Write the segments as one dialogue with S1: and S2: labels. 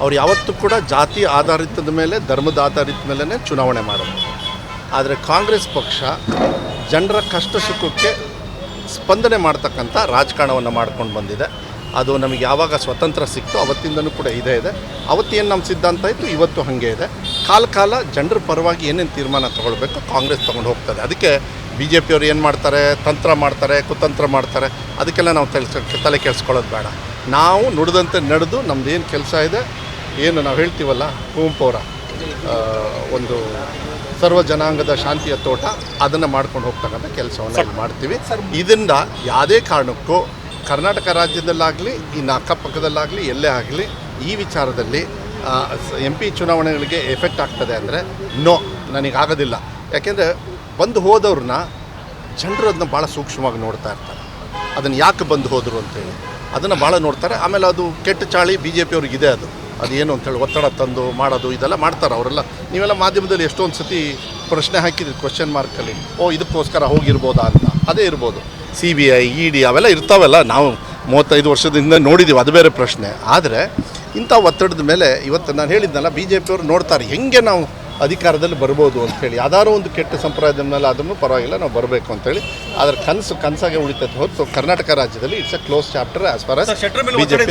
S1: ಅವ್ರು ಯಾವತ್ತೂ ಕೂಡ ಜಾತಿ ಆಧಾರಿತದ ಮೇಲೆ, ಧರ್ಮದ ಆಧಾರಿತ ಮೇಲೇ ಚುನಾವಣೆ ಮಾಡೋದು. ಆದರೆ ಕಾಂಗ್ರೆಸ್ ಪಕ್ಷ ಜನರ ಕಷ್ಟ ಸುಖಕ್ಕೆ ಸ್ಪಂದನೆ ಮಾಡ್ತಕ್ಕಂಥ ರಾಜಕಾರಣವನ್ನು ಮಾಡ್ಕೊಂಡು ಬಂದಿದೆ. ಅದು ನಮಗೆ ಯಾವಾಗ ಸ್ವತಂತ್ರ ಸಿಕ್ತು ಅವತ್ತಿಂದನೂ ಕೂಡ ಇದೇ ಇದೆ. ಅವತ್ತೇನು ನಮ್ಮ ಸಿದ್ಧಾಂತ ಇತ್ತು, ಇವತ್ತು ಹಾಗೆ ಇದೆ. ಕಾಲ ಕಾಲ ಜನರ ಪರವಾಗಿ ಏನೇನು ತೀರ್ಮಾನ ತಗೊಳ್ಬೇಕು ಕಾಂಗ್ರೆಸ್ ತೊಗೊಂಡು ಹೋಗ್ತದೆ. ಅದಕ್ಕೆ ಬಿ ಜೆ ಪಿಯವರು ಏನು ಮಾಡ್ತಾರೆ? ತಂತ್ರ ಮಾಡ್ತಾರೆ, ಕುತಂತ್ರ ಮಾಡ್ತಾರೆ. ಅದಕ್ಕೆಲ್ಲ ನಾವು ತಲೆ ತಲೆ ಕೆಡಿಸ್ಕೊಳ್ಳೋದು ಬೇಡ. ನಾವು ನುಡಿದಂತೆ ನಡೆದು ನಮ್ದು ಏನು ಕೆಲಸ ಇದೆ ಏನು ನಾವು ಹೇಳ್ತೀವಲ್ಲ ಕುವೆಂಪುರ ಒಂದು ಸರ್ವ ಜನಾಂಗದ ಶಾಂತಿಯ ತೋಟ, ಅದನ್ನು ಮಾಡ್ಕೊಂಡು ಹೋಗ್ತಕ್ಕಂಥ ಕೆಲಸವನ್ನು ಮಾಡ್ತೀವಿ. ಇದರಿಂದ ಯಾವುದೇ ಕಾರಣಕ್ಕೂ ಕರ್ನಾಟಕ ರಾಜ್ಯದಲ್ಲಾಗಲಿ ಇನ್ನು ಅಕ್ಕಪಕ್ಕದಲ್ಲಾಗಲಿ, ಎಲ್ಲೇ ಆಗಲಿ, ಈ ವಿಚಾರದಲ್ಲಿ ಎಂ ಪಿ ಚುನಾವಣೆಗಳಿಗೆ ಎಫೆಕ್ಟ್ ಆಗ್ತದೆ ಅಂದರೆ ನೋ ನನಗಾಗೋದಿಲ್ಲ. ಯಾಕೆಂದರೆ, ಬಂದು ಹೋದವ್ರನ್ನ ಜನರು ಅದನ್ನ ಭಾಳ ಸೂಕ್ಷ್ಮವಾಗಿ ನೋಡ್ತಾ ಇರ್ತಾರೆ. ಅದನ್ನು ಯಾಕೆ ಬಂದು ಹೋದರು ಅಂತೇಳಿ. ಅದನ್ನು ಭಾಳ ನೋಡ್ತಾರೆ. ಆಮೇಲೆ ಅದು ಕೆಟ್ಟ ಚಾಳಿ ಬಿ ಜೆ ಇದೆ ಅದು. ಅದೇನು ಅಂತೇಳಿ ಒತ್ತಡ ತಂದು ಮಾಡೋದು, ಇದೆಲ್ಲ ಮಾಡ್ತಾರೆ ಅವರೆಲ್ಲ. ನೀವೆಲ್ಲ ಮಾಧ್ಯಮದಲ್ಲಿ ಎಷ್ಟೊಂದು ಸತಿ ಪ್ರಶ್ನೆ ಹಾಕಿದ್ರಿ ಕ್ವಶನ್ ಮಾರ್ಕಲ್ಲಿ ಓ, ಇದಕ್ಕೋಸ್ಕರ ಹೋಗಿರ್ಬೋದಾ ಅಂತ. ಅದೇ ಇರ್ಬೋದು. C B I E D ಅವೆಲ್ಲ ಇರ್ತಾವೆಲ್ಲ, ನಾವು ಮೂವತ್ತೈದು ವರ್ಷದಿಂದ ನೋಡಿದ್ದೀವಿ ಅದು ಬೇರೆ ಪ್ರಶ್ನೆ. ಆದರೆ ಇಂಥ ಒತ್ತಡದ ಮೇಲೆ ಇವತ್ತು ನಾನು ಹೇಳಿದ್ನಲ್ಲ ಬಿ ಜೆ ಪಿಯವರು ನೋಡ್ತಾರೆ, ಹೆಂಗೆ ನಾವು ಅಧಿಕಾರದಲ್ಲಿ ಬರ್ಬೋದು ಅಂತೇಳಿ ಯಾವ್ದಾರು ಒಂದು ಕೆಟ್ಟ ಸಂಪ್ರದಾಯದ ಮೇಲೆ ಆದ್ರೂ ಪರವಾಗಿಲ್ಲ ನಾವು ಬರಬೇಕು ಅಂತೇಳಿ ಅದರ ಕನಸು ಕನಸಾಗೆ ಉಳಿತೈತೆ ಹೊರತು ಕರ್ನಾಟಕ ರಾಜ್ಯದಲ್ಲಿ it's a close chapter as far
S2: as
S1: B J P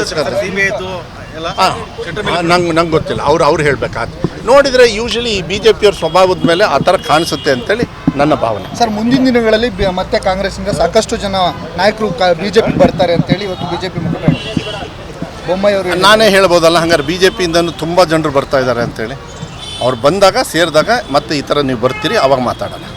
S1: ನಂಗೆ ನಂಗೆ ಗೊತ್ತಿಲ್ಲ. ಅವ್ರು ಅವ್ರು ಹೇಳಬೇಕಾದ್ರೆ ನೋಡಿದರೆ ಯೂಶಲಿ ಬಿ ಜೆ ಪಿಯವ್ರ ಸ್ವಭಾವದ ಮೇಲೆ ಆ ಥರ ಕಾಣಿಸುತ್ತೆ ಅಂತೇಳಿ ನನ್ನ ಭಾವನೆ.
S3: ಸರ್ ಮುಂದಿನ ದಿನಗಳಲ್ಲಿ ಬಿ- ಮತ್ತೆ ಕಾಂಗ್ರೆಸ್ನಿಂದ ಸಾಕಷ್ಟು ಜನ ನಾಯಕರು ಬಿಜೆಪಿ ಬರ್ತಾರೆ ಅಂತೇಳಿ ಇವತ್ತು ಬಿಜೆಪಿ ಮುಖಂಡ ಬೊಮ್ಮಾಯಿ ಅವರು
S1: ನಾನೇ ಹೇಳ್ಬೋದಲ್ಲ ಹಂಗಾರೆ ಬಿ ಜೆ ಪಿಯಿಂದನೂ ತುಂಬ ಜನರು ಬರ್ತಾ ಇದ್ದಾರೆ ಅಂತೇಳಿ ಅವ್ರು ಬಂದಾಗ ಸೇರಿದಾಗ ಮತ್ತೆ ಈ ಥರ ನೀವು ಬರ್ತೀರಿ ಅವಾಗ ಮಾತಾಡೋಣ.